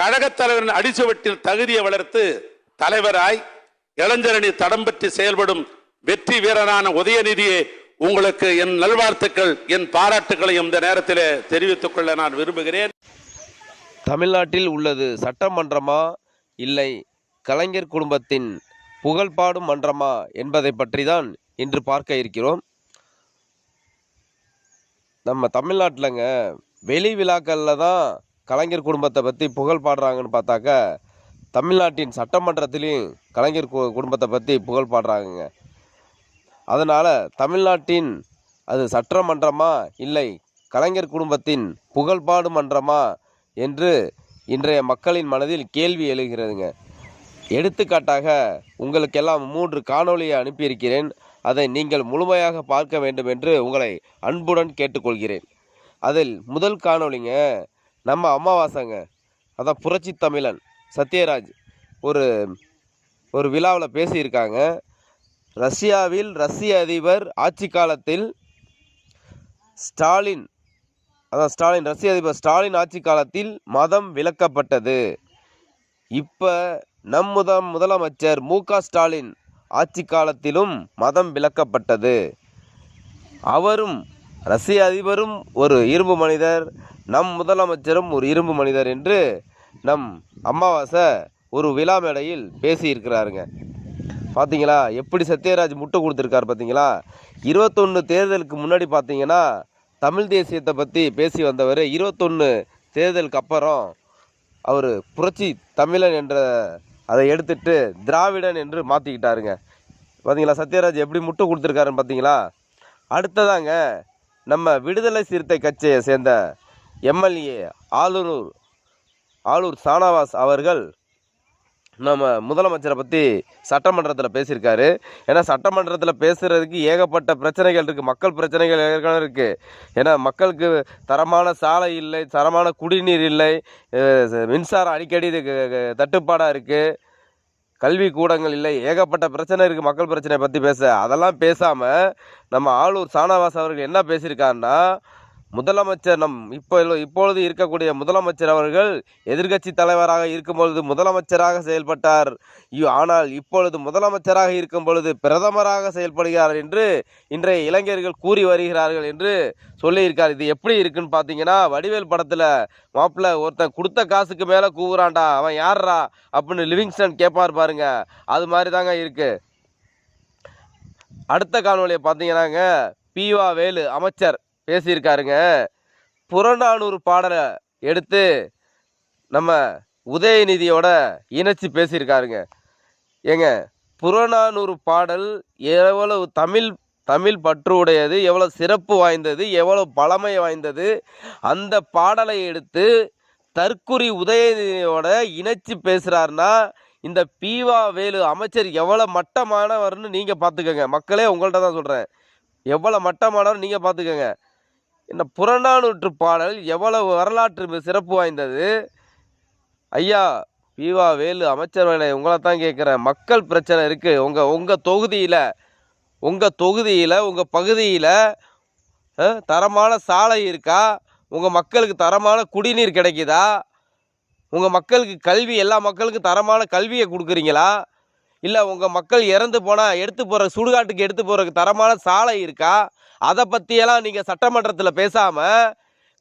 கழகத் தலைவரின் அடிச்சுவட்டில் தகுதியை வளர்த்து தலைவராய் இளைஞரணி தடம் பற்றி செயல்படும் வெற்றி வீரரான உதயநிதியை உங்களுக்கு என் நல்வாழ்த்துக்கள் என் பாராட்டுகளையும் இந்த நேரத்தில் தெரிவித்துக் கொள்ள நான் விரும்புகிறேன். தமிழ்நாட்டில் உள்ளது சட்டமன்றமா இல்லை. கலைஞர் குடும்பத்தின் புகழ்பாடும் மன்றமா என்பதை பற்றி தான் இன்று பார்க்க இருக்கிறோம். நம்ம தமிழ்நாட்டிலங்க வெளி விழாக்களில் தான் கலைஞர் குடும்பத்தை பற்றி புகழ் பாடுறாங்கன்னு பார்த்தாக்கா தமிழ்நாட்டின் சட்டமன்றத்திலையும் கலைஞர் கு- குடும்பத்தை பற்றி புகழ் பாடுறாங்கங்க. அதனால் தமிழ்நாட்டின் அது சட்டமன்றமா இல்லை கலைஞர் குடும்பத்தின் புகழ்பாடு மன்றமா என்று இன்றைய மக்களின் மனதில் கேள்வி எழுகிறதுங்க. எடுத்துக்காட்டாக உங்களுக்கெல்லாம் மூன்று காணொளியை அனுப்பியிருக்கிறேன். அதை நீங்கள் முழுமையாக பார்க்க வேண்டும் என்று உங்களை அன்புடன் கேட்டுக்கொள்கிறேன். அதில் முதல் காணொளிங்க நம்ம அமாவாசைங்க. அதான் புரட்சி தமிழன் சத்யராஜ். ஒரு ஒரு விழாவில் பேசியிருக்காங்க. ரஷ்யாவில் ரஷ்ய அதிபர் ஆட்சி காலத்தில் ஸ்டாலின் அதான் ஸ்டாலின் ரஷ்ய அதிபர் ஸ்டாலின் ஆட்சி காலத்தில் மதம் விலக்கப்பட்டது. இப்போ நம் முதல் முதலமைச்சர் மு க ஸ்டாலின் ஆட்சி காலத்திலும் மதம் விலக்கப்பட்டது. அவரும் ரஷ்ய அதிபரும் ஒரு இரும்பு மனிதர் நம் முதலமைச்சரும் ஒரு இரும்பு மனிதர் என்று நம் அமாவாசை ஒரு விழா மேடையில் பேசியிருக்கிறாருங்க. பார்த்தீங்களா எப்படி சத்யராஜ் முட்டை கொடுத்துருக்காரு பார்த்தீங்களா இருபத்தொன்று தேர்தலுக்கு முன்னாடி பார்த்தீங்கன்னா தமிழ் தேசியத்தை பற்றி பேசி வந்தவர். இருபத்தொன்று தேர்தலுக்கு அப்புறம் அவர் புரட்சி தமிழன் என்ற அதை எடுத்துட்டு திராவிடன் என்று மாற்றிக்கிட்டாருங்க பார்த்தீங்களா சத்யராஜ் எப்படி முட்டை கொடுத்துருக்காருன்னு பார்த்தீங்களா அடுத்ததாங்க நம்ம விடுதலை சிறுத்தை கட்சியை சேர்ந்த எம்எல்ஏ ஆளுநர் ஆளூர் சானாவாஸ் அவர்கள் நம்ம முதலமைச்சரை பற்றி சட்டமன்றத்தில் பேசியிருக்காரு. ஏன்னா சட்டமன்றத்தில் பேசுகிறதுக்கு ஏகப்பட்ட பிரச்சனைகள் இருக்குது மக்கள் பிரச்சனைகள் ஏற்கனவே இருக்குது ஏன்னா மக்களுக்கு தரமான சாலை இல்லை தரமான குடிநீர் இல்லை மின்சாரம் அடிக்கடி தட்டுப்பாடாக இருக்குது கல்வி கூடங்கள் இல்லை. ஏகப்பட்ட பிரச்சனை இருக்குது மக்கள் பிரச்சனையை பற்றி பேச. அதெல்லாம் பேசாமல் நம்ம ஆளூர் சானாவாஸ் அவர்கள் என்ன பேசியிருக்காருன்னா முதலமைச்சர் நம் இப்போ இப்பொழுது இருக்கக்கூடிய முதலமைச்சர் அவர்கள் எதிர்க்கட்சி தலைவராக இருக்கும்பொழுது முதலமைச்சராக செயல்பட்டார். ஆனால் இப்பொழுது முதலமைச்சராக இருக்கும் பொழுது பிரதமராக செயல்படுகிறார் என்று இன்றைய இளைஞர்கள் கூறி வருகிறார்கள் என்று சொல்லியிருக்கார். இது எப்படி இருக்குன்னு பார்த்தீங்கன்னா வடிவேல் படத்தில் மாப்பிள்ளை ஒருத்தன் கொடுத்த காசுக்கு மேலே கூவுறான்டா அவன் யார்ரா அப்படின்னு லிவிங்ஸ்டன் கேட்பார் பாருங்க. அது மாதிரி தாங்க இருக்குது அடுத்த காணொலியை பார்த்தீங்கன்னாங்க பிவா வேலு அமைச்சர் பேசியிருக்காருங்க. புறநானூறு பாடலை எடுத்து நம்ம உதயநிதியோட இணைச்சி பேசியிருக்காருங்க. ஏங்க புறநானூறு பாடல் எவ்வளவு தமிழ் தமிழ் பற்று உடையது எவ்வளோ சிறப்பு வாய்ந்தது எவ்வளோ பழமை வாய்ந்தது அந்த பாடலை எடுத்து தற்குறி உதயநிதியோட இணைச்சி பேசுகிறாருன்னா இந்த பீவா வேலு அமைச்சர் எவ்வளோ மட்டமானவர்னு நீங்கள் பார்த்துக்கோங்க. மக்களே உங்கள்கிட்ட தான் சொல்கிறேன் எவ்வளோ மட்டமானவர் நீங்கள் பார்த்துக்கோங்க. இந்த புறநானூற்று பாடல் எவ்வளவு வரலாற்று சிறப்பு வாய்ந்தது? ஐயா பீவா வேலு அமைச்சர்களை உங்களை தான் கேட்குறேன். மக்கள் பிரச்சனை இருக்குது உங்கள் உங்கள் தொகுதியில் உங்கள் தொகுதியில் உங்கள் பகுதியில் தரமான சாலை இருக்கா? உங்கள் மக்களுக்கு தரமான குடிநீர் கிடைக்குதா? உங்கள் மக்களுக்கு கல்வி எல்லா மக்களுக்கும் தரமான கல்வியை கொடுக்குறீங்களா? இல்லை உங்கள் மக்கள் இறந்து போனால் எடுத்து போகிற சுடுகாட்டுக்கு எடுத்து போகிறதுக்கு தரமான சாலை இருக்கா? அதை பற்றியெல்லாம் நீங்கள் சட்டமன்றத்தில் பேசாமல்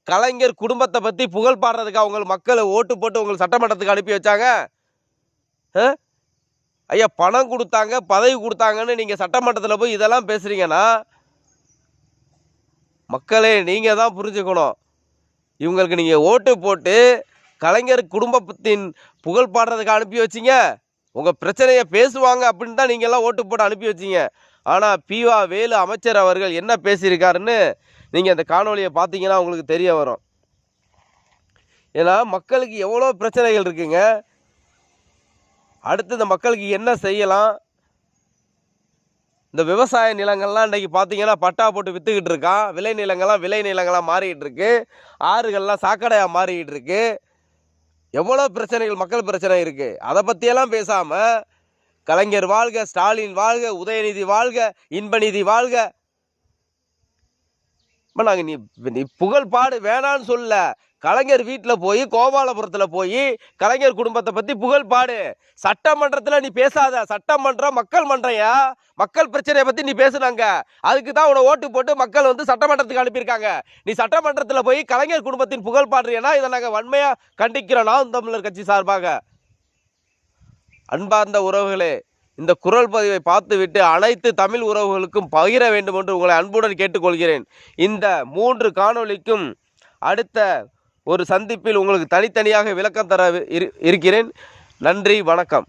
கலைஞர் குடும்பத்தை பற்றி புகழ் பாடுறதுக்கு அவங்க மக்களை ஓட்டு போட்டு உங்களுக்கு சட்டமன்றத்துக்கு அனுப்பி வச்சாங்க? ஆ? ஐயா பணம் கொடுத்தாங்க பதவி கொடுத்தாங்கன்னு நீங்கள் சட்டமன்றத்தில் போய் இதெல்லாம் பேசுகிறீங்கன்னா மக்களே நீங்கள் தான் புரிஞ்சுக்கணும். இவங்களுக்கு நீங்கள் ஓட்டு போட்டு கலைஞர் குடும்பத்தின் புகழ் பாடுறதுக்கு அனுப்பி வச்சீங்க. உங்கள் பிரச்சனையை பேசுவாங்க அப்படின்னு தான் நீங்கள்லாம் ஓட்டு போட்டு அனுப்பி வச்சீங்க. ஆனால் பிவா வேலு அமைச்சர் அவர்கள் என்ன பேசியிருக்காருன்னு நீங்கள் அந்த காணொளியை பார்த்தீங்கன்னா உங்களுக்கு தெரிய வரும். ஏன்னா மக்களுக்கு எவ்வளோ பிரச்சனைகள் இருக்குங்க. அடுத்து இந்த மக்களுக்கு என்ன செய்யலாம்? இந்த விவசாய நிலங்கள்லாம் இன்றைக்கி பார்த்தீங்கன்னா பட்டா போட்டு விற்றுக்கிட்டு இருக்கான் விளை நிலங்கள்லாம் விளை நிலங்களாக மாறிக்கிட்டு இருக்கு. ஆறுகள்லாம் சாக்கடையாக மாறிக்கிட்டு இருக்குது எவ்வளோ பிரச்சனைகள் மக்கள் பிரச்சனை இருக்குது அதை பற்றியெல்லாம் பேசாமல் கலைஞர் வாழ்க ஸ்டாலின் வாழ்க உதயநிதி வாழ்க இன்பநிதி வாழ்க. இப்போ நாங்கள் நீ நீ புகழ் பாடு வேணான்னு சொல்ல கலைஞர் வீட்டில் போய் கோபாலபுரத்தில் போய் கலைஞர் குடும்பத்தை பற்றி புகழ் பாடு. சட்டமன்றத்தில் நீ பேசாத. சட்டமன்றம் மக்கள் மன்றையா மக்கள் பிரச்சனையை பற்றி நீ பேசுனாங்க. அதுக்கு தான் உன்னை ஓட்டு போட்டு மக்கள் வந்து சட்டமன்றத்துக்கு அனுப்பியிருக்காங்க. நீ சட்டமன்றத்தில் போய் கலைஞர் குடும்பத்தின் புகழ் பாடுறீன்னா இதை நாங்கள் வன்மையாக கண்டிக்கிறோம். நாம் தமிழர் கட்சி சார்பாக. அன்பார்ந்த உறவுகளே இந்த குரல் பதிவை பார்த்துவிட்டு அனைத்து தமிழ் உறவுகளுக்கும் பகிர வேண்டும் என்று உங்களை அன்புடன் கேட்டுக்கொள்கிறேன். இந்த மூன்று காணொளிக்கும் அடுத்த ஒரு சந்திப்பில் உங்களுக்கு தனித்தனியாக விளக்கம் தர இரு- இருக்கிறேன். நன்றி வணக்கம்.